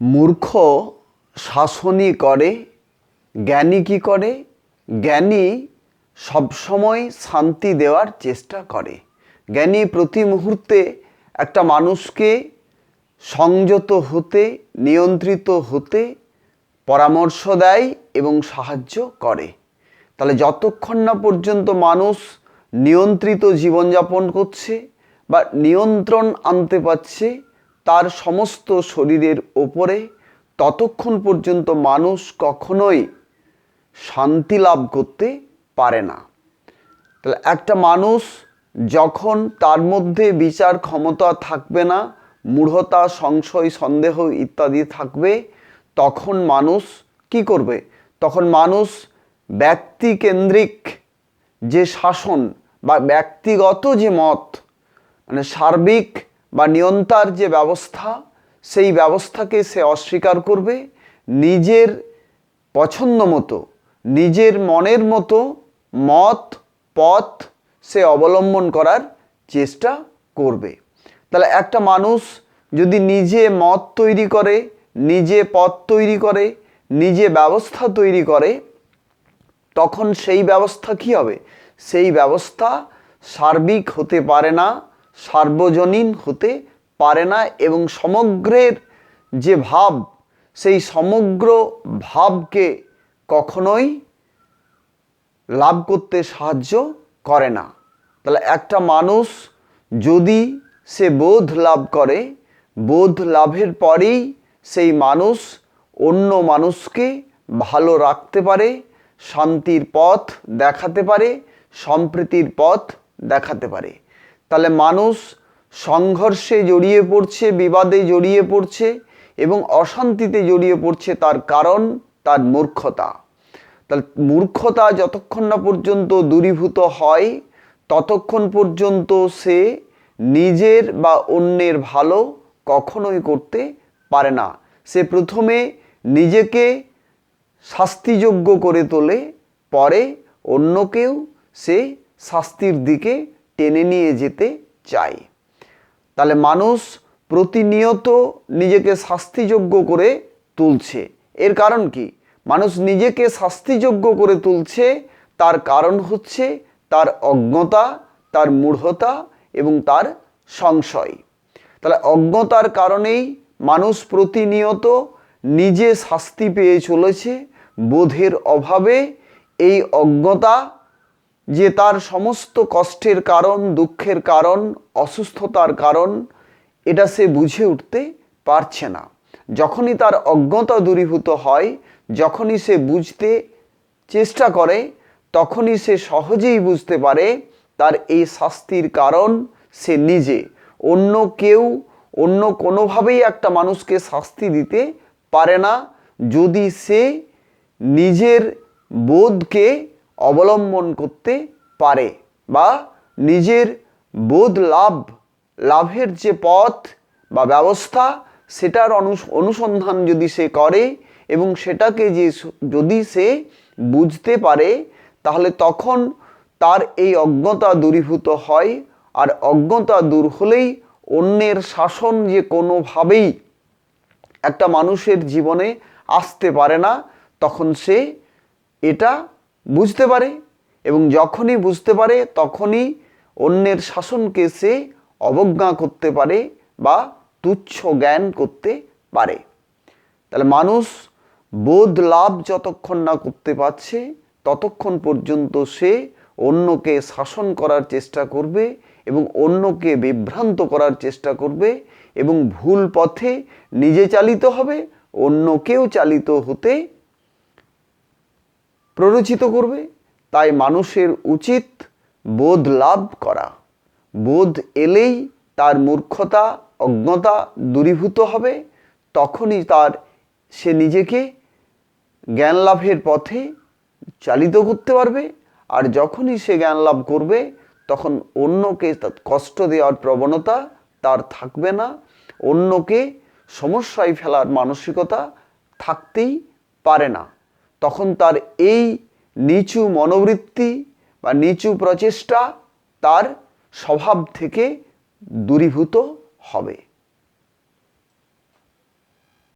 মূর্খ শাসনই করে, জ্ঞানী কি করে? জ্ঞানী সবসময় শান্তি দেওয়ার চেষ্টা করে। জ্ঞানী প্রতি মুহূর্তে একটা মানুষকে সংযত হতে, নিয়ন্ত্রিত হতে পরামর্শ দেয় এবং সাহায্য করে। তাহলে যতক্ষণ না পর্যন্ত মানুষ নিয়ন্ত্রিত জীবনযাপন করছে বা নিয়ন্ত্রণ আনতে পারছে তার সমস্ত শরীরের ওপরে ততক্ষণ পর্যন্ত মানুষ কখনোই শান্তি লাভ করতে পারে না। তাহলে একটা মানুষ যখন তার মধ্যে বিচার ক্ষমতা থাকবে না, মূঢ়তা, সংশয়, সন্দেহ ইত্যাদি থাকবে, তখন মানুষ কি করবে? তখন মানুষ ব্যক্তিকেন্দ্রিক যে শাসন বা ব্যক্তিগত যে মত মানে সার্বিক বা নিয়ন্তার যে ব্যবস্থা, সেই ব্যবস্থাকে সে অস্বীকার করবে। নিজের পছন্দ মতো, নিজের মনের মতো মত, পথ সে অবলম্বন করার চেষ্টা করবে। তাহলে একটা মানুষ যদি নিজে মত তৈরি করে, নিজে পথ তৈরি করে, নিজে ব্যবস্থা তৈরি করে, তখন সেই ব্যবস্থা কি হবে? সেই ব্যবস্থা সার্বিক হতে পারে না। সার্বজনীন হতে পারে না এবং সমগ্রের যে ভাব, সেই সমগ্র ভাবকে কখনোই লাভ করতে সাহায্য করে না। তাহলে একটা মানুষ যদি সে বোধ লাভ করে, বোধ লাভের পরেই সেই মানুষ অন্য মানুষকে ভালো রাখতে পারে, শান্তির পথ দেখাতে পারে, সম্প্রীতির পথ দেখাতে পারে। তাহলে মানুষ সংঘর্ষে জড়িয়ে পড়ছে, বিবাদে জড়িয়ে পড়ছে এবং অশান্তিতে জড়িয়ে পড়ছে তার কারণ, তার মূর্খতা। তাহলে মূর্খতা যতক্ষণ না পর্যন্ত দূরীভূত হয়, ততক্ষণ পর্যন্ত সে নিজের বা অন্যের ভালো কখনোই করতে পারে না। সে প্রথমে নিজেকে শাস্তিযোগ্য করে তোলে, পরে অন্যকেও সে শাস্তির দিকে টেনে নিয়ে যেতে চায় তাহলে মানুষ প্রতিনিয়ত নিজেকে শাস্তিযোগ্য করে তুলছে। এর কারণ কি? মানুষ নিজেকে শাস্তিযোগ্য করে তুলছে, তার কারণ হচ্ছে তার অজ্ঞতা, তার মূঢ়তা এবং তার সংশয়। তাহলে অজ্ঞতার কারণেই মানুষ প্রতিনিয়ত নিজে শাস্তি পেয়ে চলেছে, বোধের অভাবে এই অজ্ঞতা যে তার সমস্ত কষ্টের কারণ, দুঃখের কারণ, অসুস্থতার কারণ, এটা সে বুঝে উঠতে পারছে না। যখনই তার অজ্ঞতা দূরীভূত হয়, যখনই সে বুঝতে চেষ্টা করে, তখনই সে সহজেই বুঝতে পারে তার এই শাস্তির কারণ সে নিজে। অন্য কেউ, অন্য কোনোভাবেই একটা মানুষকে শাস্তি দিতে পারে না। যদি সে নিজের বোধকে অবলম্বন করতে পারে বা নিজের বোধ লাভ, লাভের যে পথ বা ব্যবস্থা, সেটার অনুসন্ধান যদি সে করে এবং সেটাকে যে যদি সে বুঝতে পারে, তাহলে তখন তার এই অজ্ঞতা দূরীভূত হয় আর অজ্ঞতা দূর হলেই অন্যের শাসন যে কোনোভাবেই একটা মানুষের জীবনে আসতে পারে না, তখন সে এটা বুঝতে পারে এবং যখনই বুঝতে পারে, তখনই অন্যের শাসনকে সে অবজ্ঞা করতে পারে বা তুচ্ছ জ্ঞান করতে পারে। তাহলে মানুষ বোধ লাভ যতক্ষণ না করতে পারছে, ততক্ষণ পর্যন্ত সে অন্যকে শাসন করার চেষ্টা করবে এবং অন্যকে বিভ্রান্ত করার চেষ্টা করবে এবং ভুল পথে নিজে চালিত হবে, অন্যকেও চালিত হতে প্ররোচিত করবে, তাই মানুষের উচিত বোধ লাভ করা। বোধ এলেই তার মূর্খতা, অজ্ঞতা দূরীভূত হবে, তখনই তার সে নিজেকে জ্ঞান লাভের পথে চালিত করতে পারবে, আর যখনই সে জ্ঞান লাভ করবে, তখন অন্যকে কষ্ট দেওয়ার প্রবণতা তার থাকবে না। অন্যকে সমস্যায় ফেলার মানসিকতা থাকতেই পারে না। তখন তার এই নিচু মনোবৃত্তি বা নিচু প্রচেষ্টা তার স্বভাব থেকে দূরীভূত হবে।